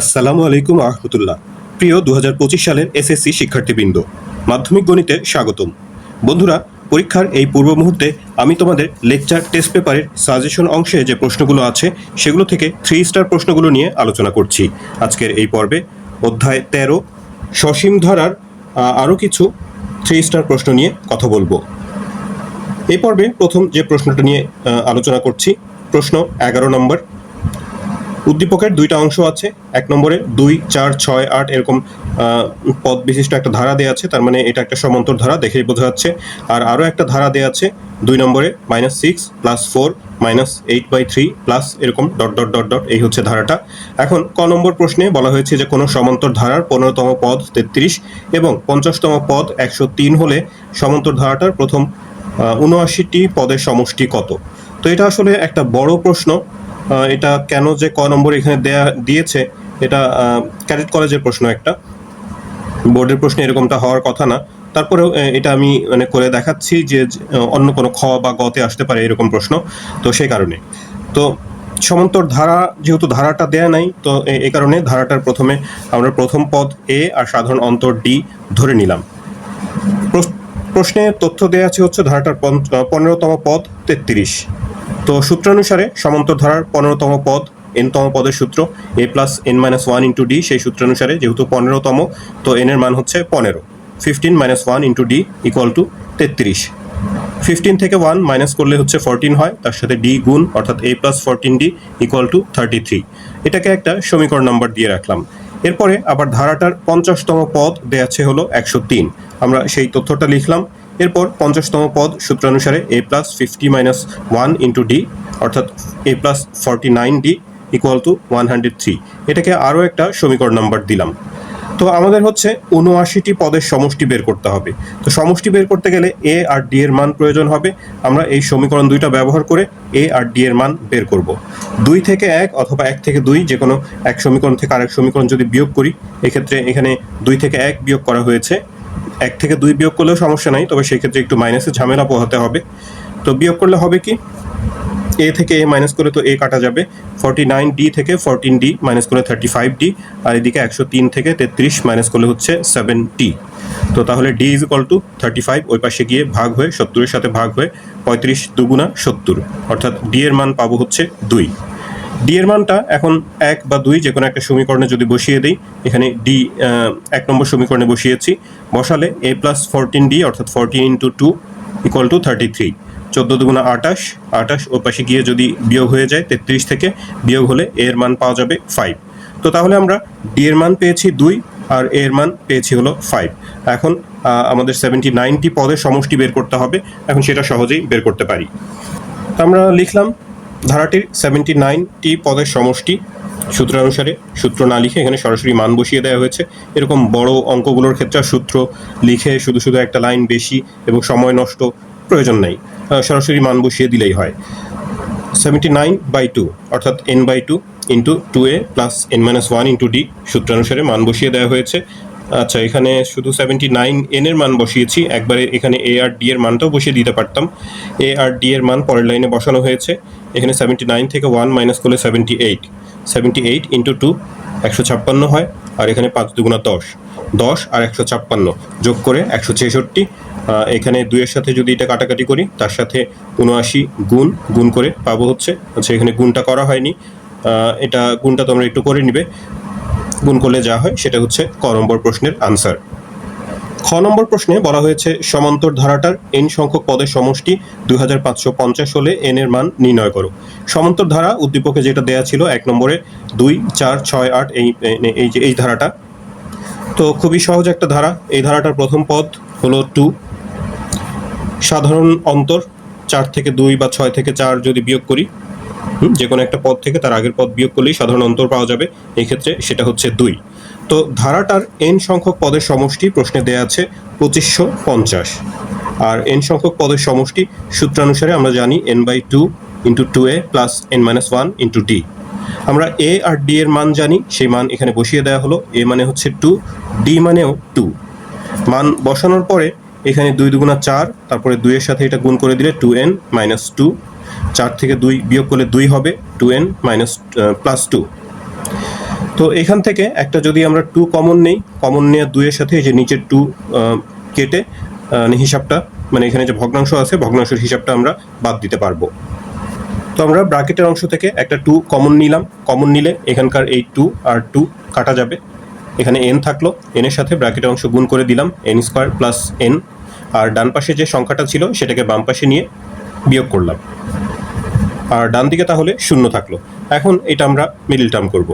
আসসালামু আলাইকুম আহমতুল্লাহ প্রিয় দু হাজার পঁচিশ সালের এসএসসি শিক্ষার্থীবৃন্দ, মাধ্যমিক গণিতে স্বাগতম। বন্ধুরা, পরীক্ষার এই পূর্ব মুহূর্তে আমি তোমাদের লেকচার টেস্ট পেপারের সাজেশন অংশে যে প্রশ্নগুলো আছে, সেগুলো থেকে থ্রি স্টার প্রশ্নগুলো নিয়ে আলোচনা করছি। আজকের এই পর্বে অধ্যায় তেরো, সসীম ধারার আরও কিছু থ্রি স্টার প্রশ্ন নিয়ে কথা বলব। এই পর্বে প্রথম যে প্রশ্নটা নিয়ে আলোচনা করছি, প্রশ্ন এগারো নম্বর। উদ্দীপকের দুইটা অংশ আছে, এক নম্বরে দুই, চার, ছয়, আট এরকম পদ বিশিষ্ট একটা ধারা দেওয়া আছে, তার মানে এটা একটা সমান্তর ধারা, দেখেই বোঝা যাচ্ছে। আর আরও একটা ধারা দেওয়া আছে, দুই নম্বরে minus six plus four minus eight by three plus এরকম ডট ডট ডট ডট এই হচ্ছে ধারাটা। এখন ক নম্বর প্রশ্নে বলা হয়েছে যে কোনো সমান্তর ধারার পনেরোতম পদ তেত্রিশ এবং পঞ্চাশতম পদ একশো তিন হলে সমান্তর ধারাটার প্রথম উনআশিটি পদের সমষ্টি কত? তো এটা আসলে একটা বড় প্রশ্ন। এটা কেন যে ক নম্বর এখানে দেয়া দিয়েছে, এটা ক্যাডেট কলেজের প্রশ্ন একটা। বোর্ডের প্রশ্নে এরকমটা হওয়ার কথা না। তারপরেও এটা আমি মানে করে দেখাচ্ছি যে অন্য কোনো খ বা গতে আসতে পারে এরকম প্রশ্ন, তো সেই কারণে। তো সমান্তর ধারা, যেহেতু ধারাটা দেয়া নাই, তো এ- কারণে ধারাটার প্রথমে আমরা প্রথম পদ এ আর সাধারণ অন্তর ডি ধরে নিলাম। প্রশ- প্রশ্নে তথ্য দেওয়া আছে হচ্ছে ধারাটার পন- পনেরোতম পদ তেত্রিশ। তো সূত্রানুসারে সমান্তর ধারার পনেরোতম পদ এনতম পদের সূত্র A plus N minus one into D সেই সূত্রানুসারে যেহেতু পনেরোতম, তো এন এর মান হচ্ছে পনেরো। Fifteen minus one into D equal to তেত্রিশ। ফিফটিন থেকে ওয়ান মাইনাস করলে হচ্ছে ফোরটিন হয়, তার সাথে ডি গুণ, অর্থাৎ A plus fourteen D equal to thirty three এটাকে একটা সমীকরণ নাম্বার দিয়ে রাখলাম। এরপরে আবার ধারাটার পঞ্চাশতম পদ দেয়া আছে হলো একশো তিন। আমরা সেই তথ্যটা লিখলাম। এরপর পঞ্চাশতম পদ সূত্রানুসারে A plus fifty minus one into D অর্থাৎ A plus forty nine D equal to one hundred three এটাকে আরও একটা সমীকরণ নাম্বার দিলাম। তো আমাদের হচ্ছে উনআশিটি পদের সমষ্টি বের করতে হবে। তো সমষ্টি বের করতে গেলে এ আর ডি এর মান প্রয়োজন হবে। আমরা এই সমীকরণ দুইটা ব্যবহার করে এ আর ডি এর মান বের করব। দুই থেকে এক অথবা এক থেকে দুই যে কোনো এক সমীকরণ থেকে আরেক সমীকরণ যদি বিয়োগ করি, এক্ষেত্রে এখানে দুই থেকে এক বিয়োগ করা হয়েছে। এক থেকে দুই বিয়োগ করলেও সমস্যা নাই, তবে সেই ক্ষেত্রে একটু মাইনাসে ঝামেলা পোহাতে হবে। তো বিয়োগ করলে হবে কি? এ থেকে এ মাইনাস করে তো এ কাটা যাবে। ফর্টি নাইন ডি থেকে ফোরটিন ডি মাইনাস করে থার্টি ফাইভ ডি আর এদিকে একশো তিন থেকে তেত্রিশ মাইনাস করলে হচ্ছে সেভেন টি তো তাহলে D is equal to thirty five ওই পাশে গিয়ে ভাগ হয়ে সত্তরের সাথে ভাগ হয়ে পঁয়ত্রিশ দুগুণা সত্তর, অর্থাৎ ডি এর মান পাবো হচ্ছে দুই। ডি এর মানটা এখন এক বা দুই যে কোনো একটা সমীকরণে যদি বসিয়ে দিই, এখানে ডি এক নম্বর সমীকরণে বসিয়েছি, বসালে এ প্লাস ফোরটিন ডি অর্থাৎ fourteen into two equal to thirty three চোদ্দ দুগুণা আটাশ আটাশ ওর পাশে গিয়ে যদি বিয়োগ হয়ে যায়, তেত্রিশ থেকে বিয়োগ হলে এর মান পাওয়া যাবে ফাইভ তো তাহলে আমরা ডি এর মান পেয়েছি দুই, আর এর মান পেয়েছি হলো ফাইভ এখন আমাদের সেভেন্টি নাইনটি পদের সমষ্টি বের করতে হবে, এখন সেটা সহজেই বের করতে পারি। তো আমরা লিখলাম ধারাটির সেভেন্টি নাইনটি পদের সমষ্টি। সূত্রানুসারে সূত্র না লিখে এখানে সরাসরি মান বসিয়ে দেওয়া হয়েছে। এরকম বড় অঙ্কগুলোর ক্ষেত্রে সূত্র লিখে শুধু শুধু একটা লাইন বেশি এবং সময় নষ্ট প্রয়োজন নেই। সরাসরি মান বসিয়ে দিলেই হয়। সেভেন্টি নাইন বাই টু অর্থাৎ N by two into two A plus N minus one into D সূত্রানুসারে মান বসিয়ে দেওয়া হয়েছে। আচ্ছা এখানে শুধু সেভেন্টি নাইন এন এর মান বসিয়েছি, একবারে এখানে এ আর ডি এর মানটাও বসিয়ে দিতে পারতাম। এ আর ডি এর মান পরের লাইনে বসানো হয়েছে, এখানে সেভেন্টি নাইন থেকে ওয়ান মাইনাস করলে seventy eight seventy eight into two একশো ছাপ্পান্ন হয়, আর এখানে পাঁচ দুগুণা দশ। দশ আর একশো ছাপ্পান্ন যোগ করে একশো ছেষট্টি এখানে দুইয়ের সাথে যদি এটা কাটাকাটি করি, তার সাথে উনআশি গুণ গুণ করে পাবো হচ্ছে। আচ্ছা এখানে গুণটা করা হয়নি। এটা গুণটা তোমরা একটু করে নিবে। গুণ করলে যা হয় সেটা হচ্ছে ক নম্বর প্রশ্নের আনসার খ নম্বর প্রশ্নে বলা হয়েছে, সমান্তর ধারাটার এন সংখ্যক পদের সমষ্টি দুই হাজার পাঁচশো পঞ্চাশ হলে এন এর মান নির্ণয় করো। সমান্তর ধারা উদ্দীপকে যেটা দেয়া ছিল এক নম্বরে দুই, চার, ছয়, আট, এই এই যে, এই ধারাটা। তো খুবই সহজ একটা ধারা। এই ধারাটার প্রথম পদ হলো টু সাধারণ অন্তর চার থেকে দুই বা ছয় থেকে চার যদি বিয়োগ করি যে কোনো একটা পদ থেকে তার আগের পদ বিয়োগ করলেই সাধারণ অন্তর পাওয়া যাবে। এক্ষেত্রে সেটা হচ্ছে দুই। তো ধারাটার এন সংখ্যক পদের সমষ্টি প্রশ্নে দেয়া আছে পঁচিশশো পঞ্চাশ। আর এন সংখ্যক পদের সমষ্টি সূত্রানুসারে আমরা জানি N by two into two A plus N minus one into D আমরা এ আর ডি এর মান জানি, সেই মান এখানে বসিয়ে দেওয়া হলো। এ মানে হচ্ছে টু ডি মানেও টু মান বসানোর পরে এখানে দুই দুগুণা চার, তারপরে দুইয়ের সাথে এটা গুণ করে দিলে টু এন মাইনাস টু চার থেকে দুই বিয়োগ করলে দুই হবে two N minus plus two তো এখান থেকে একটা যদি আমরা টু কমন নেই কমন নেওয়ার দুইয়ের সাথে এই যে নিচের টু কেটে হিসাবটা মানে এখানে যে ভগ্নাংশ আছে, ভগ্নাংশের হিসাবটা আমরা বাদ দিতে পারব। তো আমরা ব্রাকেটের অংশ থেকে একটা টু কমন নিলাম। কমন নিলে এখানকার এই টু আর টু কাটা যাবে। এখানে এন থাকল। এনের সাথে ব্র্যাকেটের অংশ গুণ করে দিলাম। এন স্কোয়ার প্লাস এন আর ডান পাশে যে সংখ্যাটা ছিল, সেটাকে বাম পাশে নিয়ে বিয়োগ করলাম। আর ডান দিকে তাহলে শূন্য থাকল। এখন এটা আমরা মিডিল টার্ম করব।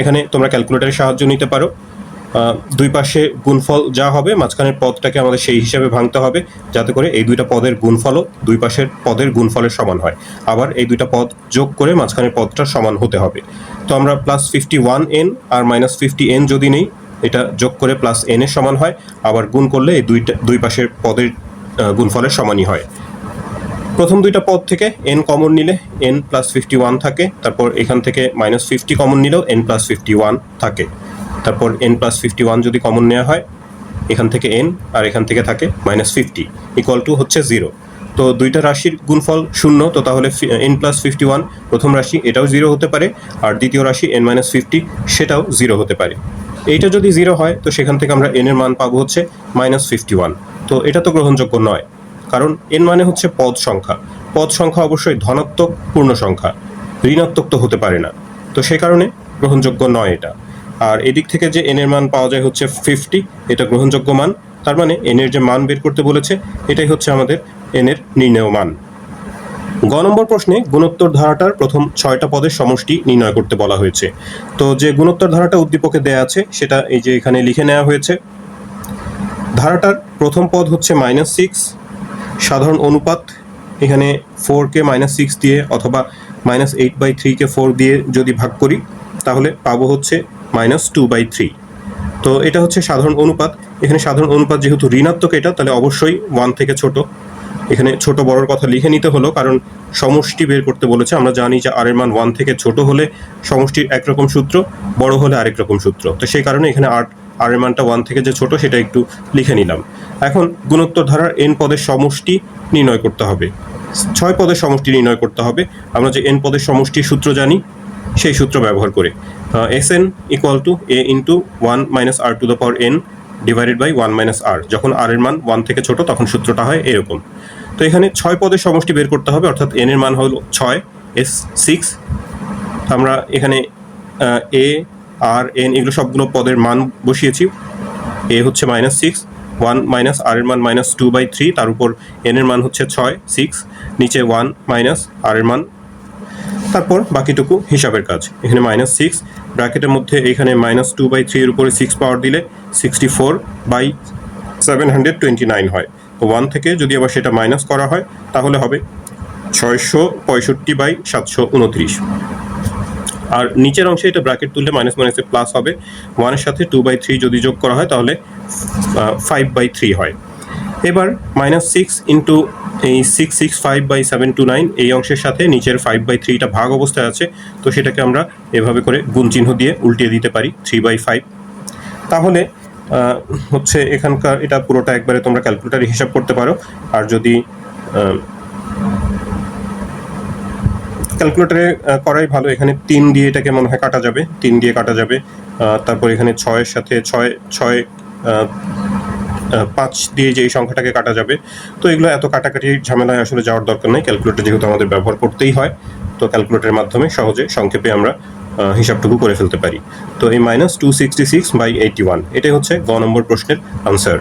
এখানে তোমরা ক্যালকুলেটারের সাহায্য নিতে পারো। দুই পাশে গুণফল যা হবে, মাঝখানের পদটাকে আমাদের সেই হিসাবে ভাঙতে হবে, যাতে করে এই দুইটা পদের গুণফলও দুই পাশের পদের গুণফলের সমান হয়। আবার এই দুইটা পদ যোগ করে মাঝখানের পদটা সমান হতে হবে। তো আমরা প্লাস ফিফটি ওয়ান এন আর মাইনাস ফিফটি এন যদি নেই, এটা যোগ করে প্লাস এন এর সমান হয়। আবার গুণ করলে এই দুইটা, দুই পাশের পদের গুণফলের সমানই হয়। প্রথম দুইটা পদ থেকে এন কমন নিলে এন প্লাস ফিফটি ওয়ান থাকে, তারপর এখান থেকে মাইনাস ফিফটি কমন নিলেও এন প্লাস ফিফটি ওয়ান থাকে। তারপর এন প্লাস ফিফটি ওয়ান যদি কমন নেওয়া হয়, এখান থেকে এন আর এখান থেকে থাকে মাইনাস ফিফটি ইকুয়াল টু হচ্ছে জিরো তো দুইটা রাশির গুণফল শূন্য, তো তাহলে এন প্লাস ফিফটি ওয়ান প্রথম রাশি এটাও জিরো হতে পারে, আর দ্বিতীয় রাশি এন মাইনাস ফিফটি সেটাও জিরো হতে পারে। এইটা যদি জিরো হয়, তো সেখান থেকে আমরা এন এর মান পাবো হচ্ছে মাইনাস ফিফটি ওয়ান তো এটা তো গ্রহণযোগ্য নয়। কারণ এন মানে হচ্ছে পদ সংখ্যা। পদ সংখ্যা অবশ্যই ধনাত্মক, পূর্ণ সংখ্যা। ঋণাত্মক তো হতে পারে না। তো সে কারণে গ্রহণযোগ্য নয় এটা। আর এদিক থেকে যে এন এর মান পাওয়া যায় হচ্ছে ফিফটি এটা গ্রহণযোগ্য মান। তার মানে এন এর যে মান বের করতে বলেছে, এটাই হচ্ছে আমাদের এন এর নির্ণেয় মান। গ নম্বর প্রশ্নে গুণোত্তর ধারাটার প্রথম ছয়টা পদের সমষ্টি নির্ণয় করতে বলা হয়েছে। তো যে গুণোত্তর ধারাটা উদ্দীপকে দেয়া আছে, সেটা এই যে এখানে লিখে নেওয়া হয়েছে। ধারাটার প্রথম পদ হচ্ছে মাইনাস সিক্স সাধারণ অনুপাত এখানে ফোরকে মাইনাস সিক্স দিয়ে অথবা মাইনাস এইট বাই থ্রিকে ফোর দিয়ে যদি ভাগ করি, তাহলে পাবো হচ্ছে মাইনাস টু বাই থ্রি তো এটা হচ্ছে সাধারণ অনুপাত। এখানে সাধারণ অনুপাত যেহেতু ঋণাত্মক এটা, তাহলে অবশ্যই ওয়ান থেকে ছোট। এখানে ছোট বড়র কথা লিখে নিতে হলো, কারণ সমষ্টি বের করতে বলেছে। আমরা জানি যে আর এর মান ওয়ান থেকে ছোট হলে সমষ্টির একরকম সূত্র, বড় হলে আরেক রকম সূত্র। তো সেই কারণে এখানে আট আর এর মানটা ওয়ান থেকে যে ছোট, সেটা একটু লিখে নিলাম। এখন গুণোত্তর ধারার এন পদের সমষ্টি নির্ণয় করতে হবে। ছয় পদের সমষ্টি নির্ণয় করতে হবে। আমরা যে এন পদের সমষ্টির সূত্র জানি, সেই সূত্র ব্যবহার করে। S N equal to A into one minus R to the power N divided by one minus R যখন আর এর মান ওয়ান থেকে ছোট, তখন সূত্রটা হয় এরকম। তো এখানে ছয় পদের সমষ্টি বের করতে হবে, অর্থাৎ এন এর মান হলো ছয় এস সিক্স আমরা এখানে এ আর এন এগুলো সবগুলো পদের মান বসিয়েছি। এ হচ্ছে minus six one minus R এর মান মাইনাস টু বাই থ্রি, তার উপর এন এর মান হচ্ছে ছয়, সিক্স, নিচে ওয়ান মাইনাস আর এর মান। তারপর বাকিটুকু হিসাবের কাজ, এখানে মাইনাস সিক্স, ব্র্যাকেটের মধ্যে এখানে মাইনাস টু বাই থ্রির উপরে সিক্স পাওয়ার দিলে sixty four by seven hundred twenty nine হয়। তো ওয়ান থেকে যদি আবার সেটা মাইনাস করা হয়, তাহলে হবে ছয়শো পঁয়ষট্টি বাই সাতশো উনত্রিশ। আর নিচের অংশে এটা ব্র্যাকেট তুললে মাইনাস মাইনাসে প্লাস হবে। ওয়ানের সাথে টু বাই থ্রি যদি যোগ করা হয়, তাহলে ফাইভ বাই থ্রি হয়। এবার মাইনাস সিক্স ইন্টু এই six six five by seven two nine এই অংশের সাথে নিচের ফাইভ বাই থ্রিটা ভাগ অবস্থায় আছে, তো সেটাকে আমরা এভাবে করে গুণ চিহ্ন দিয়ে উল্টিয়ে দিতে পারি থ্রি বাই ফাইভ তাহলে হচ্ছে এখানকার এটা পুরোটা একবারে তোমরা ক্যালকুলেটারে হিসাব করতে পারো। আর যদি ক্যালকুলেটারে করাই ভালো। এখানে তিন দিয়ে এটাকে মনে হয় কাটা যাবে। তিন দিয়ে কাটা যাবে। তারপর এখানে ছয়ের সাথে ছয় ছয় পাঁচ দিয়ে যে এই সংখ্যাটাকে কাটা যাবে। তো এগুলো এত কাটাকাটি ঝামেলায় আসলে যাওয়ার দরকার নেই। ক্যালকুলেটর যেহেতু আমাদের ব্যবহার করতেই হয়, তো ক্যালকুলেটরের মাধ্যমে সহজে সংক্ষেপে আমরা হিসাবটুকু করে ফেলতে পারি। তো এই minus two sixty six by eighty one এটাই হচ্ছে গ নম্বর প্রশ্নের আনসার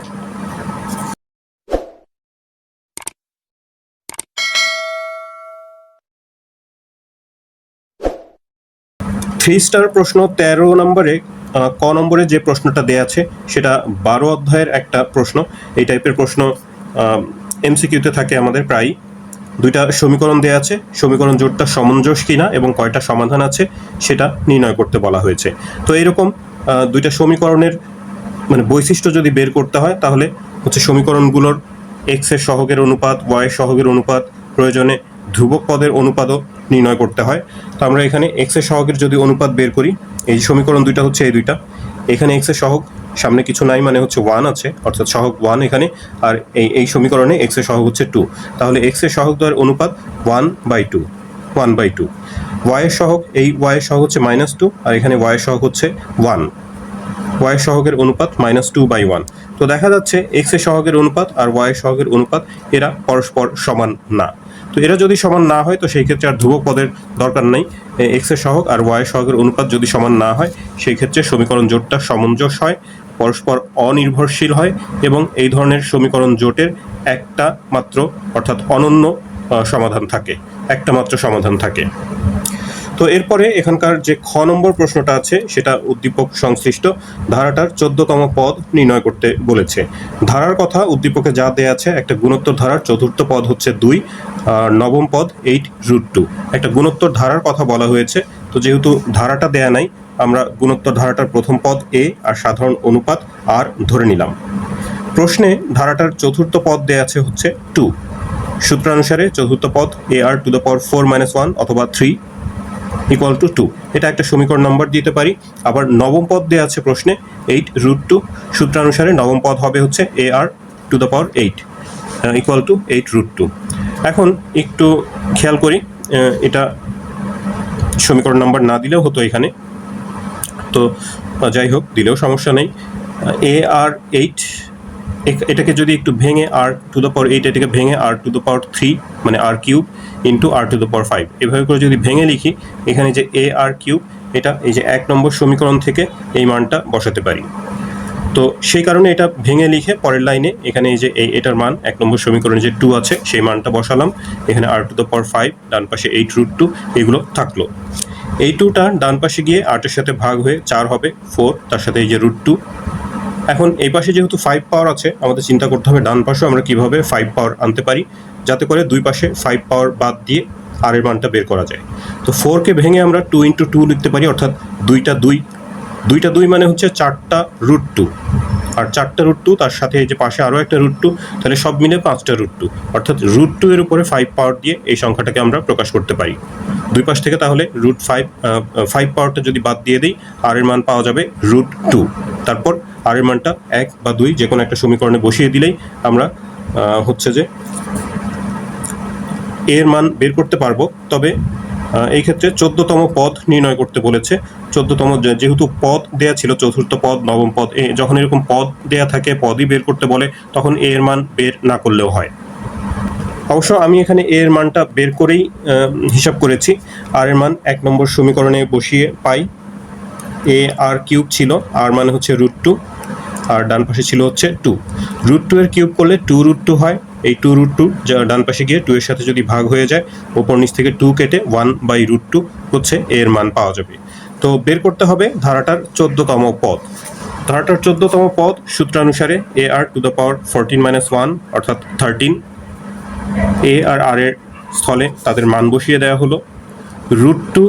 থ্রি স্টার প্রশ্ন তেরো নম্বরে ক নম্বরে যে প্রশ্নটা দেয়া আছে, সেটা বারো অধ্যায়ের একটা প্রশ্ন। এই টাইপের প্রশ্ন এমসিকিউতে থাকে আমাদের প্রায় দুইটা সমীকরণ দেয়া আছে, সমীকরণ জোটটা সমঞ্জস কিনা এবং কয়টা সমাধান আছে, সেটা নির্ণয় করতে বলা হয়েছে। তো এরকম দুইটা সমীকরণের মানে বৈশিষ্ট্য যদি বের করতে হয়, তাহলে হচ্ছে সমীকরণগুলোর এক্সের সহগের অনুপাত ওয়াই সহগের অনুপাত, প্রয়োজনে ধ্রুবক পদের অনুপাতও নির্ণয় করতে হয়। তো আমরা এখানে এক্সের সহগের যদি অনুপাত বের করি, এই সমীকরণ দুইটা হচ্ছে এই দুইটা। এখানে এক্সের সহগ, সামনে কিছু নাই মানে হচ্ছে ওয়ান আছে, অর্থাৎ সহগ ওয়ান এখানে, আর এই এই সমীকরণে এক্সের সহগ হচ্ছে টু তাহলে এক্সের সহগ দ্বয়ের অনুপাত one by two one by two ওয়াইয়ের সহগ, এই ওয়াইয়ের সহগ হচ্ছে মাইনাস টু আর এখানে ওয়াইয়ের সহগ হচ্ছে ওয়ান ওয়াইয়ের সহগের অনুপাত মাইনাস টু বাই ওয়ান তো দেখা যাচ্ছে এক্সের সহগের অনুপাত আর ওয়াইয়ের সহগের অনুপাত এরা পরস্পর সমান না। তো এরা যদি সমান না হয়, তো সেই ক্ষেত্রে আর ধ্রুবক পদের দরকার নেই। এক্সের সহগ আর ওয়াইয়ের সহগের অনুপাত যদি সমান না হয়, সেই ক্ষেত্রে সমীকরণ জোটটা সামঞ্জস্য হয়, পরস্পর অনির্ভরশীল হয় এবং এই ধরনের সমীকরণ জোটের একটা মাত্র, অর্থাৎ অনন্য সমাধান থাকে, একটা মাত্র সমাধান থাকে। তো এরপরে এখানকার যে খ নম্বর প্রশ্নটা আছে, সেটা উদ্দীপক সংশ্লিষ্ট ধারাটার চোদ্দতম পদ নির্ণয় করতে বলেছে। ধারার কথা উদ্দীপকে যা দেয়া আছে, একটা গুণোত্তর ধারার চতুর্থ পদ হচ্ছে দুই নবম পদ এইট রুট টু একটা গুণোত্তর ধারার কথা বলা হয়েছে। তো যেহেতু ধারাটা দেয়া নাই, আমরা গুণোত্তর ধারাটার প্রথম পদ এ আর সাধারণ অনুপাত আর ধরে নিলাম। প্রশ্নে ধারাটার চতুর্থ পদ দেয়া আছে হচ্ছে টু সূত্রানুসারে চতুর্থ পদ A R to the power four minus one অথবা থ্রি ইকুয়াল টু টু এটা একটা সমীকরণ নম্বর দিতে পারি। আবার নবম পদ দেওয়া আছে প্রশ্নে এইট রুট টু সূত্রানুসারে নবম পদ হবে হচ্ছে A R to the power eight equal to eight root two এখন একটু খেয়াল করি এটা সমীকরণ নাম্বার না দিলেও হতো এখানে। তো যাই হোক, দিলেও সমস্যা নেই। এ আর এইট এটাকে যদি একটু ভেঙে R to the power eight এটাকে ভেঙে R to the power three মানে R cube into R to the power five, এভাবে করে যদি ভেঙে লিখি, এখানে যে এ আর কিউব, এটা এই যে এক নম্বর সমীকরণ থেকে এই মানটা বসাতে পারি। তো সেই কারণে এটা ভেঙে লিখে পরের লাইনে এখানে এই যে এই এটার মান, এক নম্বর সমীকরণে যে টু আছে, সেই মানটা বসালাম। এখানে R to the power five ডান পাশে এইট রুট টু এগুলো থাকল। এই টুটা ডান পাশে গিয়ে আটের সাথে ভাগ হয়ে চার হবে ফোর তার সাথে এই যে রুট টু এখন এই পাশে যেহেতু ফাইভ পাওয়ার আছে, আমাদের চিন্তা করতে হবে ডান পাশেও আমরা কীভাবে ফাইভ পাওয়ার আনতে পারি, যাতে করে দুই পাশে ফাইভ পাওয়ার বাদ দিয়ে আর এর মানটা বের করা যায়। তো ফোরকে ভেঙে আমরা টু ইন্টু টু লিখতে পারি, অর্থাৎ দুইটা দুই দুইটা দুই মানে হচ্ছে চারটা রুট টু আর চারটা রুট টু তার সাথে এই যে পাশে আরও একটা রুট টু তাহলে সব মিলে পাঁচটা রুট টু অর্থাৎ রুট টু এর উপরে ফাইভ পাওয়ার দিয়ে এই সংখ্যাটাকে আমরা প্রকাশ করতে পারি। দুই পাশ থেকে তাহলে রুট ফাইভ ফাইভ পাওয়ারটা যদি বাদ দিয়ে দিই আর এর মান পাওয়া যাবে রুট টু তারপর আর এর মানটা এক বা দুই, যে কোনো একটা সমীকরণে বসিয়ে দিলেই আমরা হচ্ছে যে এর মান বের করতে পারব। তবে এই ক্ষেত্রে চোদ্দতম পদ নির্ণয় করতে বলেছে। চোদ্দতম যেহেতু পদ দেয়া ছিল, চতুর্থ পদ, নবম পদ যখন এরকম পদ দেয়া থাকে, পদই বের করতে বলে, তখন এর মান বের না করলেও হয়। অবশ্য আমি এখানে এর মানটা বের করেই হিসাব করেছি। আর এর মান এক নম্বর সমীকরণে বসিয়ে পাই। এ আর কিউব ছিল, আর মানে হচ্ছে রুট টু, আর ডান পাশে ছিল হচ্ছে টু। রুট টু এর কিউব করলে টু রুট টু হয় এই টু রুট টু যা ডান পাশে গিয়ে টু এর সাথে যদি ভাগ হয়ে যায় ওপর নিচ থেকে টু কেটে ওয়ান বাই রুট টু হচ্ছে এর মান পাওয়া যাবে। তো বের করতে হবে ধারাটার চোদ্দতম পদ। ধারাটার চোদ্দতম পদ সূত্রানুসারে A R to the power fourteen minus one অর্থাৎ থার্টিন এ আর আর এর স্থলে তাদের মান বসিয়ে দেওয়া হলো। রুট টু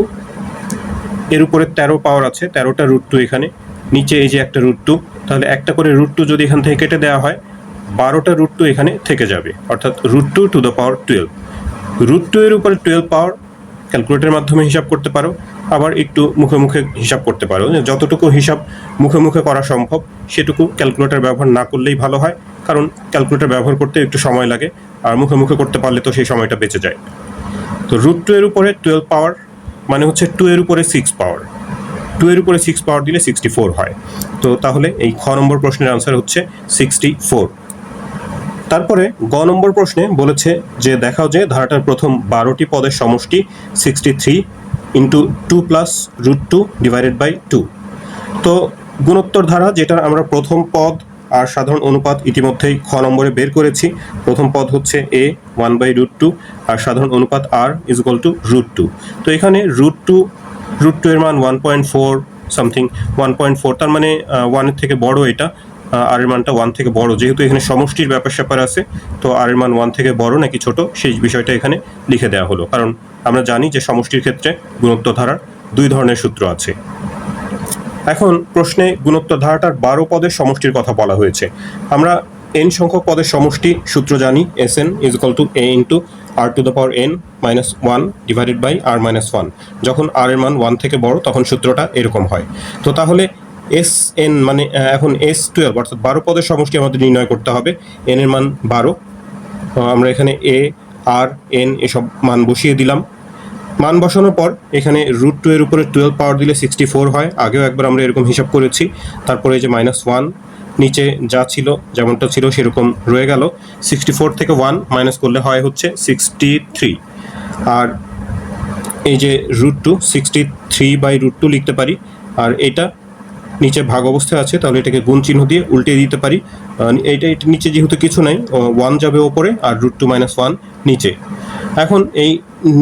এর উপরে তেরো পাওয়ার আছে, তেরোটা রুট টু এখানে। নিচে এই যে একটা রুট টু তাহলে একটা করে রুট টু যদি এখান থেকে কেটে দেওয়া হয় বারোটা রুট টু এখানে থেকে যাবে। অর্থাৎ root two to the power twelve root two এর উপরে টুয়েলভ পাওয়ার ক্যালকুলেটরের মাধ্যমে হিসাব করতে পারো। আবার একটু মুখে মুখে হিসাব করতে পারো। যতটুকু হিসাব মুখে মুখে করা সম্ভব, সেটুকু ক্যালকুলেটার ব্যবহার না করলেই ভালো হয়। কারণ ক্যালকুলেটার ব্যবহার করতে একটু সময় লাগে, আর মুখে মুখে করতে পারলে তো সেই সময়টা বেঁচে যায়। তো রুট টু এর উপরে টুয়েলভ পাওয়ার মানে হচ্ছে টু এর উপরে সিক্স পাওয়ার টু এর উপরে সিক্স পাওয়ার দিলে সিক্সটি ফোর হয়। তো তাহলে এই খ নম্বর প্রশ্নের আনসার হচ্ছে সিক্সটি ফোর তারপরে গ নম্বর প্রশ্নে বলেছে যে দেখাও যে ধারাটার প্রথম বারোটি পদের সমষ্টি sixty three into two plus root two divided by two তো গুণোত্তর ধারা যেটার আমরা প্রথম পদ আর সাধারণ অনুপাত ইতিমধ্যেই খ নম্বরে বের করেছি। প্রথম পদ হচ্ছে A one by root two আর সাধারণ অনুপাত R is equal to root two তো এখানে রুট টু রুট টু এর মান one point four something one point four তার মানে ওয়ানের থেকে বড় এটা। আর এর মানটা ওয়ান থেকে বড়। যেহেতু এখানে সমষ্টির ব্যাপার স্যাপার আছে, তো আর এর মান ওয়ান থেকে বড় নাকি ছোট, সেই বিষয়টা এখানে লিখে দেওয়া হলো। কারণ আমরা জানি যে সমষ্টির ক্ষেত্রে গুণোত্তর ধারার দুই ধরনের সূত্র আছে। এখন প্রশ্নে গুণোত্তর ধারাটার বারো পদের সমষ্টির কথা বলা হয়েছে। আমরা এন সংখ্যক পদের সমষ্টি সূত্র জানি S N is equal to A into R to the power N minus one divided by R minus one যখন আর এর মান ওয়ান থেকে বড়, তখন সূত্রটা এরকম হয়। তো তাহলে এস এন মানে এখন এস টুয়েলভ অর্থাৎ বারো পদের সমষ্টি আমাদের নির্ণয় করতে হবে। এন এর মান বারো। আমরা এখানে এ আর এন এসব মান বসিয়ে দিলাম। মান বসানোর পর এখানে রুট টু এর উপরে টুয়েলভ পাওয়ার দিলে সিক্সটি ফোর হয়। আগেও একবার আমরা এরকম হিসাব করেছি। তারপরে এই যে মাইনাস ওয়ান নিচে যা ছিল, যেমনটা ছিল সেরকম রয়ে গেল। সিক্সটি ফোর থেকে ওয়ান মাইনাস করলে হয় হচ্ছে সিক্সটি থ্রি আর এই যে root two sixty three by root two লিখতে পারি। আর এটা নিচে ভাগ অবস্থায় আছে, তাহলে এটাকে গুণ চিহ্ন দিয়ে উল্টে দিতে পারি। এটা নিচে যেহেতু কিছু নাই ওয়ান যাবে ওপরে আর রুট টু মাইনাস ওয়ান নিচে। এখন এই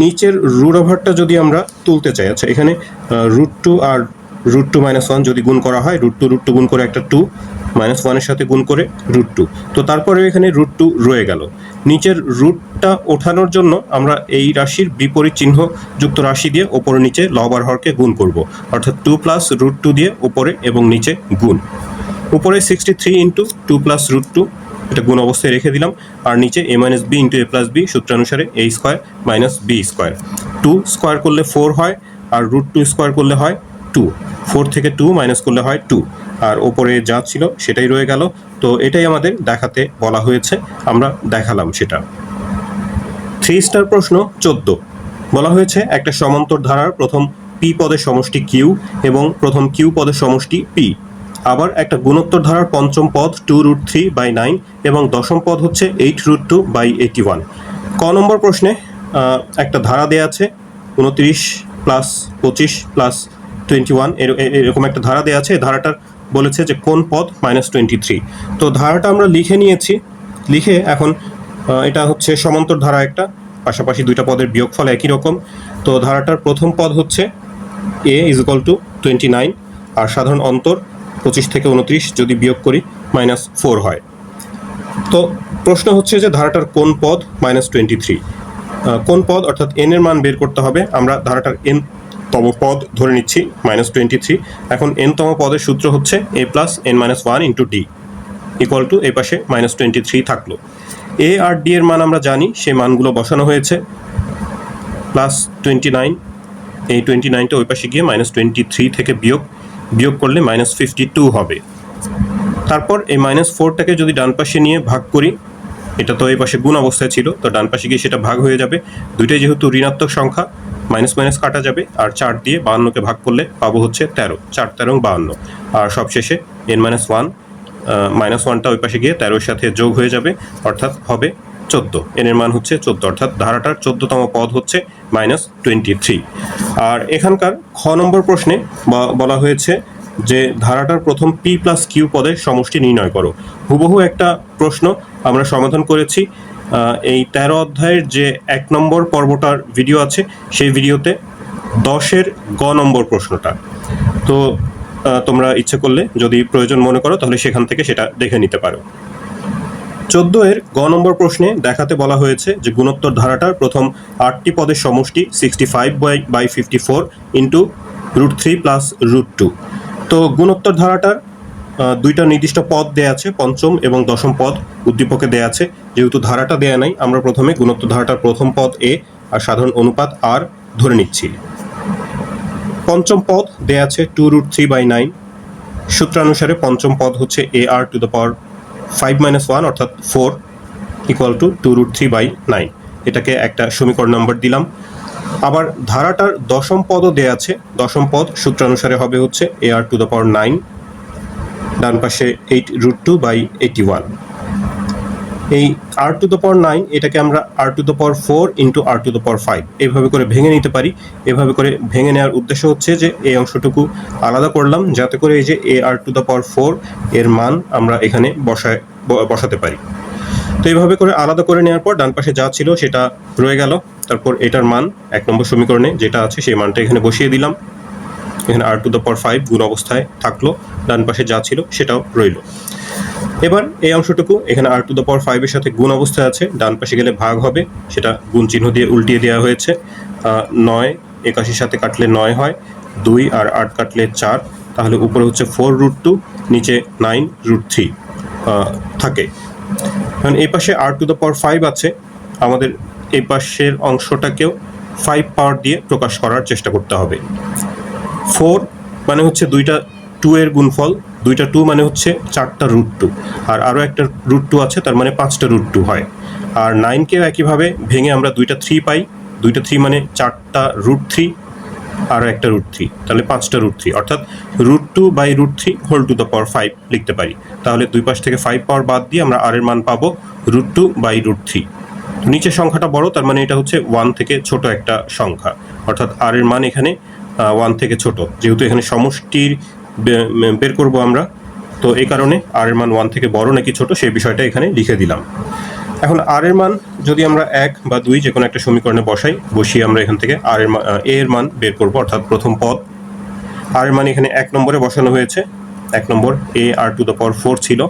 নিচের রুট ওভারটা যদি আমরা তুলতে চাই আচ্ছা এখানে রুট টু আর রুট টু মাইনাস ওয়ান যদি গুণ করা হয় রুট টু রুট টু গুণ করে একটা টু মাইনাস ওয়ানের সাথে গুণ করে রুট টু তো তারপরে এখানে রুট টু রয়ে গেল। নিচের রুটটা ওঠানোর জন্য আমরা এই রাশির বিপরীত চিহ্ন যুক্ত রাশি দিয়ে ওপরে নিচে লবার হরকে গুণ করব। অর্থাৎ টু প্লাস রুট টু দিয়ে উপরে এবং নিচে গুণ। উপরে sixty three into two plus root two এটা গুণ অবস্থায় রেখে দিলাম। আর নিচে A minus B into A plus B সূত্রানুসারে A square minus B square two square করলে ফোর হয়, আর রুট টু স্কোয়ার করলে হয় টু ফোর থেকে টু মাইনাস করলে হয় টু আর ওপরে যা ছিল সেটাই রয়ে গেল। তো এটাই আমাদের দেখাতে বলা হয়েছে। আমরা দেখালাম সেটা। থ্রি স্টার প্রশ্ন চোদ্দ। বলা হয়েছে একটা সমান্তর ধারার প্রথম পি পদের সমষ্টি কিউ এবং প্রথম কিউ পদের সমষ্টি পি আবার একটা গুণোত্তর ধারার পঞ্চম পদ two root three by nine এবং দশম পদ হচ্ছে eight root two by eighty one ক নম্বর প্রশ্নে একটা ধারা দেয়া আছে, উনত্রিশ প্লাস পঁচিশ প্লাস টোয়েন্টি ওয়ান এরকম একটা ধারা দেওয়া আছে। ধারাটার বলেছে যে কোন পদ মাইনাস টোয়েন্টি থ্রি তো ধারাটা আমরা লিখে নিয়েছি। লিখে এখন এটা হচ্ছে সমান্তর ধারা একটা। পাশাপাশি দুইটা পদের বিয়োগফল একই রকম। তো ধারাটার প্রথম পদ হচ্ছে A is equal to twenty nine আর সাধারণ অন্তর পঁচিশ থেকে উনত্রিশ যদি বিয়োগ করি মাইনাস ফোর হয়। তো প্রশ্ন হচ্ছে যে ধারাটার কোন পদ মাইনাস টোয়েন্টি থ্রি কোন পদ অর্থাৎ এন এর মান বের করতে হবে? আমরা ধারাটার এন তম পদ ধরে নিচ্ছি মাইনাস টোয়েন্টি থ্রি এখন এন তম পদের সূত্র হচ্ছে A plus N minus one into D equal to এই পাশে মাইনাস টোয়েন্টি থ্রি থাকল। এ আর ডি এর মান আমরা জানি, সেই মানগুলো বসানো হয়েছে। প্লাস টোয়েন্টি নাইন এই টোয়েন্টি নাইনটা ওই পাশে গিয়ে মাইনাস টোয়েন্টি থ্রি থেকে বিয়োগ বিয়োগ করলে মাইনাস ফিফটি টু হবে। তারপর এই মাইনাস ফোরটাকে যদি ডান পাশে নিয়ে ভাগ করি এটা তো এই পাশে গুণ অবস্থায় ছিল, তো ডান পাশে গিয়ে সেটা ভাগ হয়ে যাবে। দুইটাই যেহেতু ঋণাত্মক সংখ্যা, মাইনাস মাইনাস কাটা যাবে, আর চার দিয়ে বাহান্নকে ভাগ করলে পাবো হচ্ছে তেরো, চার, তেরো, বাহান্ন। আর সবশেষে এন মাইনাস ওয়ান মাইনাস ওয়ানটা ওই পাশে গিয়ে তেরোর সাথে যোগ হয়ে যাবে, অর্থাৎ হবে চোদ্দ। এন এর মান হচ্ছে চোদ্দ, অর্থাৎ ধারাটার চোদ্দতম পদ হচ্ছে মাইনাস টোয়েন্টি থ্রি আর এখানকার খ নম্বর প্রশ্নে বলা হয়েছে যে ধারাটার প্রথম পি প্লাস কিউ পদের সমষ্টি নির্ণয় করো। হুবহু একটা প্রশ্ন আমরা সমাধান করেছি। এই তেরো অধ্যায়ের যে এক নম্বর পর্বটার ভিডিও আছে, সেই ভিডিওতে দশের গ নম্বর প্রশ্নটা। তো তোমরা ইচ্ছে করলে যদি প্রয়োজন মনে করো, তাহলে সেখান থেকে সেটা দেখে নিতে পারো। চোদ্দ এর গ নম্বর প্রশ্নে দেখাতে বলা হয়েছে যে গুণোত্তর ধারাটার প্রথম আটটি পদের সমষ্টি sixty five by by fifty four into root three plus root two তো, গুণোত্তর ধারাটার দুইটা নির্দিষ্ট পদ দেয়া আছে, পঞ্চম এবং দশম পদ উদ্দীপকে দেয়া আছে। যেহেতু ধারাটা দেয়া নাই, আমরা প্রথমে গুণত্ব ধারাটার প্রথম পদ এ আর সাধারণ অনুপাত আর ধরে নিচ্ছি। পঞ্চম পদ দেয়া আছে two root three by nine সূত্রানুসারে পঞ্চম পদ হচ্ছে A R to the power five minus one অর্থাৎ four equal to two root three by nine এটাকে একটা সমীকরণ নাম্বার দিলাম। আবার ধারাটার দশম পদও দেয়া আছে, দশম পদ সূত্রানুসারে হবে হচ্ছে A R to the power nine ডান পাশে eight root two by eighty one এই R to the power nine এটাকে আমরা R to the power four into R to the power five এভাবে করে ভেঙে নিতে পারি। এভাবে করে ভেঙে নেওয়ার উদ্দেশ্য হচ্ছে যে এই অংশটুকু আলাদা করলাম, যাতে করে এই যে A R to the power four এর মান আমরা এখানে বসায় বসাতে পারি। তো এইভাবে করে আলাদা করে নেওয়ার পর ডান পাশে যা ছিল সেটা রয়ে গেল। তারপর এটার মান এক নম্বর সমীকরণে যেটা আছে সেই মানটা এখানে বসিয়ে দিলাম। এখানে R to the power five গুণ অবস্থায় থাকল, ডান পাশে যা ছিল সেটাও রইল। এবার এই অংশটুকু এখানে আর টু দ্য পাওয়ার ফাইভের সাথে গুণ অবস্থায় আছে, ডান পাশে গেলে ভাগ হবে, সেটা গুণ চিহ্ন দিয়ে উল্টিয়ে দেওয়া হয়েছে। নয়, একাশির সাথে কাটলে নয় হয়, দুই আর আট কাটলে চার, তাহলে উপরে হচ্ছে ফোর রুট টু নিচে নাইন রুট থ্রি থাকে। কারণ এই পাশে R to the power five আছে, আমাদের এই পাশের অংশটাকেও ফাইভ পাওয়ার দিয়ে প্রকাশ করার চেষ্টা করতে হবে। ফোর মানে হচ্ছে দুইটা টু এর গুণফল, দুইটা টু মানে হচ্ছে চারটা রুট টু আর আরও একটা রুট টু আছে, তার মানে পাঁচটা রুট টু হয়। আর নাইনকেও একইভাবে ভেঙে আমরা দুইটা থ্রি পাই। দুইটা থ্রি মানে চারটা রুট থ্রি আরও একটা রুট থ্রি তাহলে পাঁচটা রুট থ্রি অর্থাৎ root two by root three whole to the power five লিখতে পারি। তাহলে দুই পাশ থেকে ফাইভ পাওয়ার বাদ দিয়ে আমরা আর এর মান পাবো root two by root three নিচের সংখ্যাটা বড়, তার মানে এটা হচ্ছে ওয়ান থেকে ছোট একটা সংখ্যা। অর্থাৎ আর এর মান এখানে ওয়ান থেকে ছোট। যেহেতু এখানে সমষ্টির বের করব আমরা, তো এই কারণে আর এর মান ওয়ান থেকে বড় নাকি ছোট, সেই বিষয়টা এখানে লিখে দিলাম। এখন আর এর মান যদি আমরা এক বা দুই যে কোনো একটা সমীকরণে বসাই, বসিয়ে আমরা এখান থেকে আর এর মান এর মান বের করব, অর্থাৎ প্রথম পদ। আর এর মান এখানে এক নম্বরে বসানো হয়েছে এক নম্বর A R to the power four ছিল।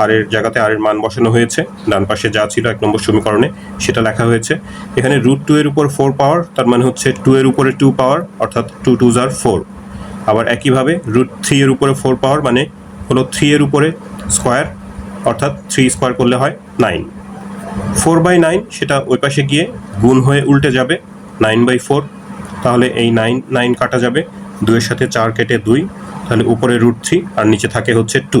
আর এর জায়গাতে আর এর মান বসানো হয়েছে। ডান পাশে যা ছিল এক নম্বর সমীকরণে, সেটা লেখা হয়েছে। এখানে রুট টু এর উপর ফোর পাওয়ার তার মানে হচ্ছে টু এর উপরে টু পাওয়ার অর্থাৎ টু টু জার ফোর আবার একইভাবে রুট থ্রি এর উপরে ফোর পাওয়ার মানে হলো থ্রি এর উপরে স্কোয়ার অর্থাৎ থ্রি স্কোয়ার করলে হয় নাইন ফোর বাই নাইন সেটা ওই পাশে গিয়ে গুণ হয়ে উল্টে যাবে। নাইন বাই ফোর তাহলে এই নাইন নাইন কাটা যাবে। দুইয়ের সাথে চার কেটে দুই তাহলে উপরে রুট থ্রি আর নিচে থাকে হচ্ছে টু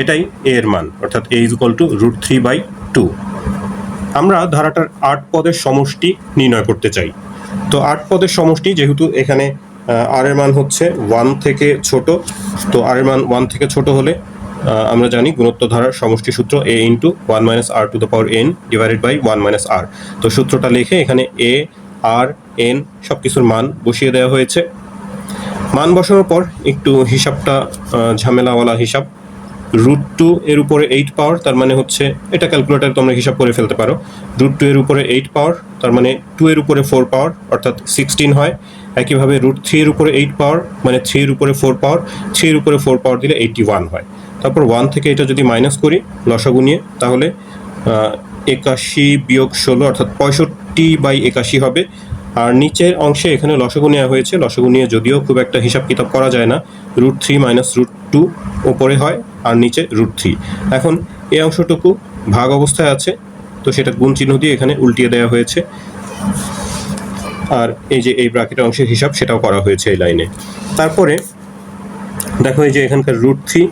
এটাই এ এর মান, অর্থাৎ A is equal to root three by two আমরা ধারাটার আট পদের সমষ্টি নির্ণয় করতে চাই। তো আট পদের সমষ্টি যেহেতু এখানে আর এর মান হচ্ছে ওয়ান থেকে ছোট, তো আর এর মান ওয়ান থেকে ছোট হলে আমরা জানি গুণত্ব ধারার সমষ্টি সূত্র A into one minus R to the power N divided by one minus R তো সূত্রটা লিখে এখানে এ আর এন সব কিছুর মান বসিয়ে দেওয়া হয়েছে। মান বসানোর পর একটু হিসাবটা ঝামেলাওয়ালা হিসাব। রুট টু এর উপরে এইট পাওয়ার তার মানে হচ্ছে এটা ক্যালকুলেটার তোমরা হিসাব করে ফেলতে পারো। রুট টু এর উপরে এইট পাওয়ার তার মানে টু এর উপরে ফোর পাওয়ার অর্থাৎ সিক্সটিন হয়। একইভাবে রুট থ্রি এর উপরে এইট পাওয়ার মানে থ্রি এর উপরে ফোর পাওয়ার থ্রি এর উপরে ফোর পাওয়ার দিলে এইটটি ওয়ান হয়। তারপর ওয়ান থেকে এটা যদি মাইনাস করি লসাগু তাহলে একাশি বিয়োগ ষোলো, অর্থাৎ পঁয়ষট্টি বাই একাশি হবে। আর নিচের অংশে এখানে লসগু নেওয়া হয়েছে। লসগু নিয়ে যদিও খুব একটা হিসাব কিতাব করা যায় না। Root three minus root two ওপরে হয় আর নিচে রুট থ্রি। এখন এই অংশটুকু ভাগ অবস্থায় আছে, তো সেটা গুণ চিহ্ন দিয়ে এখানে উল্টিয়ে দেওয়া হয়েছে। আর এই যে এই ব্রাকেটের অংশের হিসাব সেটাও করা হয়েছে এই লাইনে। তারপরে দেখো এই যে এখানকার রুট থ্রি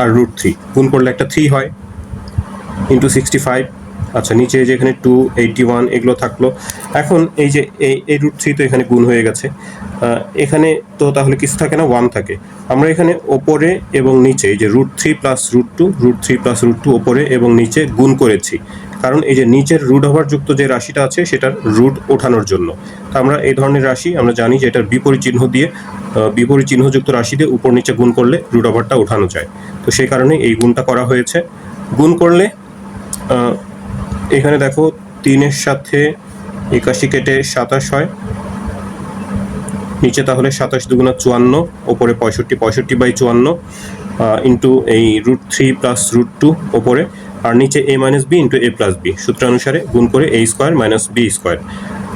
আর রুট থ্রি। গুণ করলে একটা থ্রি হয় ইন্টু সিক্সটি ফাইভ আচ্ছা নিচে যে এখানে টু এইটটি ওয়ান এগুলো থাকল। এখন এই যে এই এই রুট থ্রি তো এখানে গুণ হয়ে গেছে। এখানে তো তাহলে কিছু থাকে না ওয়ান থাকে। আমরা এখানে ওপরে এবং নিচে এই যে root three plus root two root three plus root two ওপরে এবং নিচে গুণ করেছি। কারণ এই যে নিচের রুট ওভার যুক্ত যে রাশিটা আছে, সেটার রুট ওঠানোর জন্য। তো আমরা এই ধরনের রাশি, আমরা জানি যে এটার বিপরীত চিহ্ন দিয়ে বিপরীত চিহ্নযুক্ত রাশি দিয়ে উপর নিচে গুণ করলে রুট ওভারটা ওঠানো যায়। তো সেই কারণে এই গুণটা করা হয়েছে। গুণ করলে এখানে দেখো তিনের সাথে একাশি কেটে সাতাশ হয়। নিচে তাহলে সাতাশ দুগুণা চুয়ান্ন, ওপরে পঁয়ষট্টি পঁয়ষট্টি বাই চুয়ান্ন ইন্টু এই root three plus root two ওপরে, আর নিচে A minus B into A plus B সূত্র অনুসারে গুণ করে A square minus B square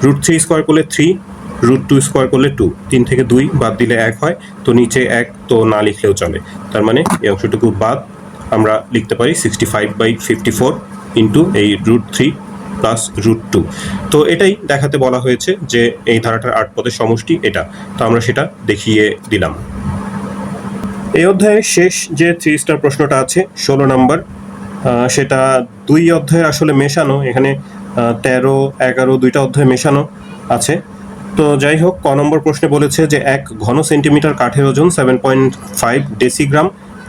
root three square করলে থ্রি রুট টু স্কোয়ার করলে টু তিন থেকে দুই বাদ দিলে এক হয়, তো নিচে এক, তো না লিখলেও চলে। তার মানে এই অংশটুকু বাদ আমরা লিখতে পারি sixty five by fifty four into এই root three plus root two তো এটাই দেখাতে বলা হয়েছে যে এই ধারাটার আট পদের সমষ্টি এটা। তো আমরা সেটা দেখিয়ে দিলাম। এই অধ্যায়ে শেষ যে থ্রি স্টার প্রশ্নটা আছে, ষোলো নাম্বার সেটা দুই অধ্যায়ে আসলে মেশানো, এখানে তেরো, এগারো দুইটা অধ্যায় মেশানো আছে। তো যাই হোক, ক নম্বর প্রশ্নে বলেছে যে এক ঘন সেন্টিমিটার কাঠের ওজন সেভেন পয়েন্ট ফাইভ ডেসিগ্রাম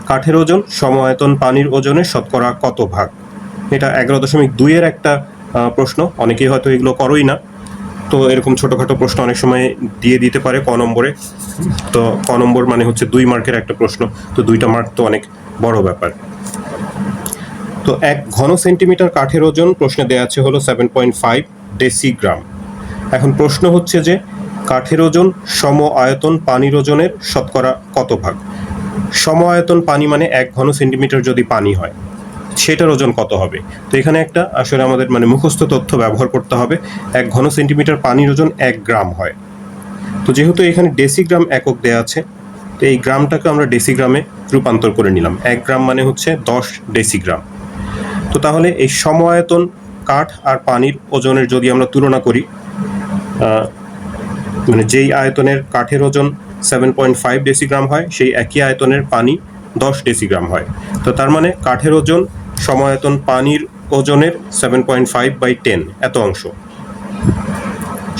কাঠের ওজন সমায়তন পানির ওজনের শতকরা কত ভাগ? এটা এগারো দশমিক দুইয়ের একটা প্রশ্ন। অনেকেই হয়তো এগুলো করোই না। তো এরকম ছোটোখাটো প্রশ্ন অনেক সময় দিয়ে দিতে পারে ক নম্বরে। তো ক নম্বর মানে হচ্ছে দুই মার্কের একটা প্রশ্ন। তো দুইটা মার্ক তো অনেক বড় ব্যাপার। তো এক ঘন সেন্টিমিটার কাঠের ওজন, প্রশ্নে দেওয়া আছে হলো সেভেন পয়েন্ট ফাইভ ডেসিগ্রাম। এখন প্রশ্ন হচ্ছে যে, কাঠের ওজন, সম আয়তন পানির ওজনের শতকরা কত ভাগ? সম আয়তন পানি মানে এক ঘন সেন্টিমিটার যদি পানি হয়। সেটার ওজন কত হবে? তো এখানে একটা আসলে আমাদের মানে মুখস্থ তথ্য ব্যবহার করতে হবে। এক ঘন সেন্টিমিটার পানির ওজন এক গ্রাম হয়। তো যেহেতু এখানে ডেসিগ্রাম একক দেয়া আছে, তো এই গ্রামটাকে আমরা ডেসিগ্রামে রূপান্তর করে নিলাম। এক গ্রাম মানে হচ্ছে দশ ডেসিগ্রাম। তো তাহলে এই সম আয়তন কাঠ আর পানির ওজনের যদি আমরা তুলনা করি মানে যেই আয়তনের কাঠের ওজন সেভেন পয়েন্ট ফাইভ ডেসিগ্রাম হয়, সেই একই আয়তনের পানি দশ ডেসিগ্রাম হয়। তো তার মানে কাঠের ওজন সমায়তন পানির ওজনের seven point five by ten এত অংশ।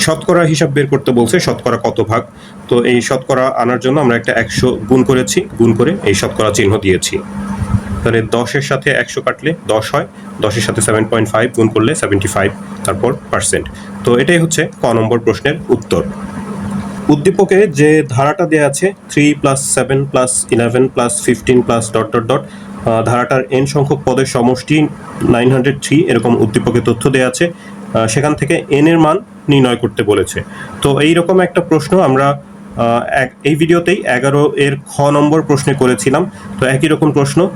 শতকরা হিসাব বের করতে বলছে শতকরা কত ভাগ? তো এই শতকরা আনার জন্য আমরা একটা একশো গুণ করেছি, গুণ করে এই শতকরা চিহ্ন দিয়েছি। তাহলে দশের সাথে একশো কাটলে দশ হয়, দশের সাথে সেভেন পয়েন্ট ফাইভ গুণ করলে সেভেন্টি ফাইভ তারপর পার্সেন্ট তো এটাই হচ্ছে ক নম্বর প্রশ্নের উত্তর। উদ্দীপকে যে ধারাটা দেওয়া আছে three plus seven plus eleven plus fifteen plus dot dot dot ধারাটার N সংখ্যক পদের সমষ্টি নাইন হান্ড্রেড থ্রি এরকম উদ্দীপকে তথ্য দেওয়া আছে। সেখান থেকে এন এর মান নির্ণয় করতে বলেছে। তো এই রকম একটা প্রশ্ন আমরা এই ভিডিওতেই এগারো এর খ নম্বর প্রশ্নে করেছিলাম। তো একই রকম প্রশ্ন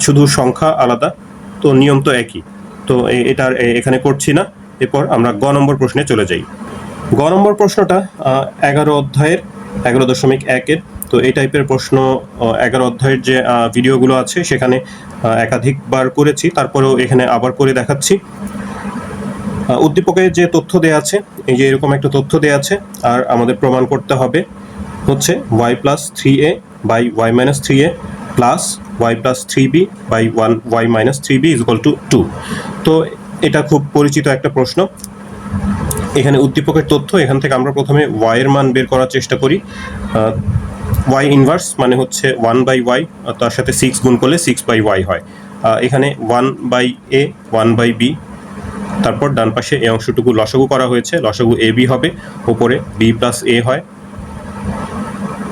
শুধু সংখ্যা আলাদা, তো নিয়ম তো একই। তো এ- এটার এখানে করছি না। এরপর আমরা গ নম্বর প্রশ্নে চলে যাই। গ নম্বর প্রশ্নটা এগারো অধ্যায়ের এগারো দশমিক একের তো এই টাইপের প্রশ্ন এগারো অধ্যায়ের যে ভিডিওগুলো আছে, সেখানে একাধিকবার করেছি, তারপরেও এখানে আবার করে দেখাচ্ছি। উদ্দীপকে যে তথ্য দেওয়া আছে, এই যে এরকম একটা তথ্য দেওয়া আছে, আর আমাদের প্রমাণ করতে হবে, হচ্ছে Y plus three A by Y minus three A plus Y plus three B by one Y minus three B is two two তো এটা খুব পরিচিত একটা প্রশ্ন। এখানে উদ্দীপকের তথ্য, এখান থেকে আমরা প্রথমে ওয়াইয়ের মান বের করার চেষ্টা করি। ওয়াই ইনভার্স মানে হচ্ছে ওয়ান বাই ওয়াই তার সাথে সিক্স গুণ করলে সিক্স বাই ওয়াই হয়। এখানে one by A one by B তারপর ডান পাশে এই অংশটুকু লসগু করা হয়েছে, লসগু এ বি হবে, ওপরে বি প্লাস এ হয়।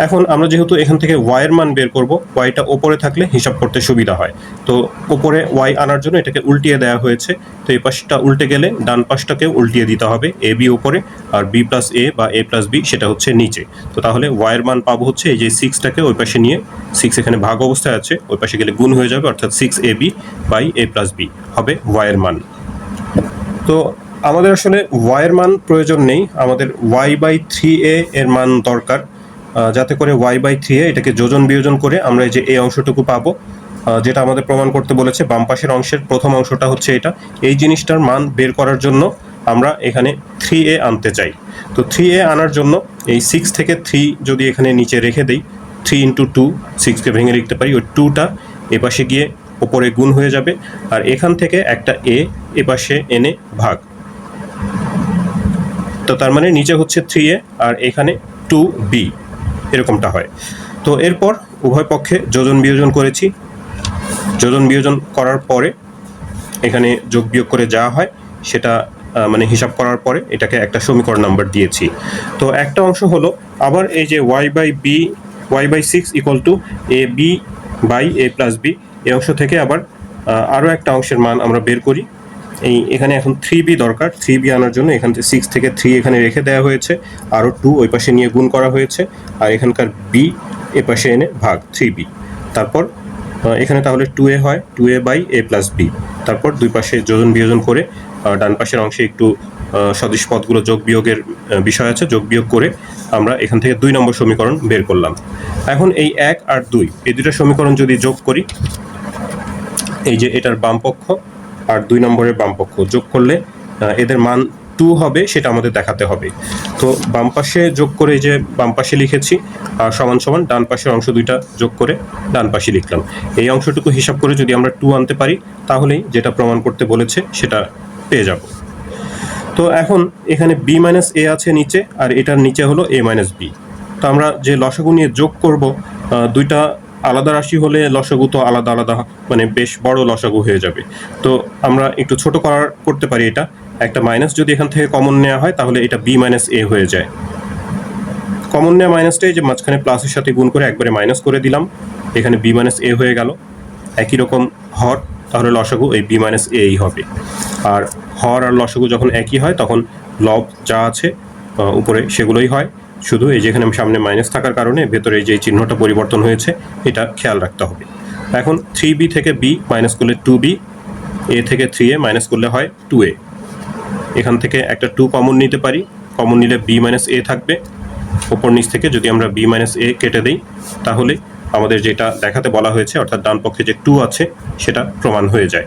এখন আমরা যেহেতু এখান থেকে ওয়াইয়ের মান বের করব ওয়াইটা ওপরে থাকলে হিসাব করতে সুবিধা হয়। তো ওপরে ওয়াই আনার জন্য এটাকে উল্টিয়ে দেওয়া হয়েছে। তো এই পাশটা উল্টে গেলে ডান পাশটাকেও উল্টিয়ে দিতে হবে এ বি ওপরে, আর বি প্লাস এ বা এ প্লাস বি সেটা হচ্ছে নিচে। তো তাহলে ওয়াইয়ের মান পাবো হচ্ছে এই যে সিক্সটাকে ওই পাশে নিয়ে সিক্স এখানে ভাগ অবস্থায় আছে, ওই পাশে গেলে গুণ হয়ে যাবে, অর্থাৎ six A B by A plus B হবে ওয়াইয়ের মান। তো আমাদের আসলে ওয়াইয়ের মান প্রয়োজন নেই, আমাদের ওয়াই বাই থ্রি এ এর মান দরকার। যাতে করে ওয়াই বাই থ্রি এটাকে যোজন বিয়োজন করে আমরা এই যে এই অংশটুকু পাবো। যেটা আমাদের প্রমাণ করতে বলেছে, বাম পাশের অংশের প্রথম অংশটা হচ্ছে এটা। এই জিনিসটার মান বের করার জন্য আমরা এখানে থ্রি এ আনতে চাই। তো থ্রি এ আনার জন্য এই সিক্স থেকে থ্রি যদি এখানে নিচে রেখে দেই থ্রি ইন্টু টু সিক্সকে ভেঙে লিখতে পারি, ওই টুটা এপাশে গিয়ে ওপরে গুণ হয়ে যাবে। আর এখান থেকে একটা এ এপাশে এনে ভাগ। তো তার মানে নিচে হচ্ছে থ্রি এ, আর এখানে টু বি এরকমটা হয়। তো এরপর উভয় পক্ষে যোজন বিয়োজন করেছি। যোজন বিয়োজন করার পরে এখানে যোগ বিয়োগ করে যা হয় সেটা মানে হিসাব করার পরে এটাকে একটা সমীকরণ নাম্বার দিয়েছি। তো একটা অংশ হলো আবার এই যে Y by B Y by six equal to A B by A plus B এই অংশ থেকে আবার আরও একটা অংশের মান আমরা বের করি। এই এখানে এখন থ্রি বি দরকার। থ্রি বি আনার জন্য এখান থেকে সিক্স থেকে থ্রি এখানে রেখে দেওয়া হয়েছে। আরও টু ওই পাশে নিয়ে গুণ করা হয়েছে। আর এখানকার বি এ পাশে এনে ভাগ থ্রি বি তারপর এখানে তাহলে টু এ হয় two A by A plus B তারপর দুই পাশে যোজন বিয়োজন করে ডান পাশের অংশে একটু সদিশ পদগুলো যোগ বিয়োগের বিষয় আছে, যোগ বিয়োগ করে আমরা এখান থেকে দুই নম্বর সমীকরণ বের করলাম। এখন এই এক আর দুই, এই দুটো সমীকরণ যদি যোগ করি, এই যে এটার বাম পক্ষ আর দুই নম্বরের বামপক্ষ যোগ করলে এদের মান টু হবে, সেটা আমাদের দেখাতে হবে। তো বাম পাশে যোগ করে যে বাম পাশে লিখেছি আর সমান সমান, ডান পাশের অংশ দুইটা যোগ করে ডান পাশে লিখলাম। এই অংশটুকু হিসাব করে যদি আমরা টু আনতে পারি, তাহলেই যেটা প্রমাণ করতে বলেছে, সেটা পেয়ে যাব। তো এখন এখানে বি মাইনাস এ আছে নিচে, আর এটার নিচে হলো এ মাইনাস বি তো আমরা যে লসাগু নিয়ে যোগ করব দুইটা আলাদা রাশি হলে লসাগু তো আলাদা আলাদা মানে বেশ বড় লসাগু হয়ে যাবে। তো আমরা একটু ছোট করার করতে পারি এটা। একটা মাইনাস যদি এখান থেকে কমন নেওয়া হয়, তাহলে এটা বি মাইনাস এ হয়ে যায়। কমন নেওয়া মাইনাসটাই যে মাঝখানে প্লাসের সাথে গুণ করে একবারে মাইনাস করে দিলাম। এখানে বি মাইনাস এ হয়ে গেল। একই রকম হর, তাহলে লসাগু এই বি মাইনাস এই হবে। আর হর আর লসাগু যখন একই হয়, তখন লব যা আছে উপরে সেগুলোই হয়। শুধু এই যেখানে সামনে মাইনাস থাকার কারণে ভেতরে যে চিহ্নটা পরিবর্তন হয়েছে, এটা খেয়াল রাখতে হবে। এখন থ্রি বি থেকে বি মাইনাস করলে টু বি এ থেকে থ্রি এ মাইনাস করলে হয় টু এ এখান থেকে একটা টু কমন নিতে পারি। কমন নিলে বি মাইনাস এ থাকবে। ওপর নিচ থেকে যদি আমরা বি মাইনাস এ কেটে দিই, তাহলে আমাদের যেটা দেখাতে বলা হয়েছে, অর্থাৎ ডান পক্ষে যে টু আছে, সেটা প্রমাণ হয়ে যায়।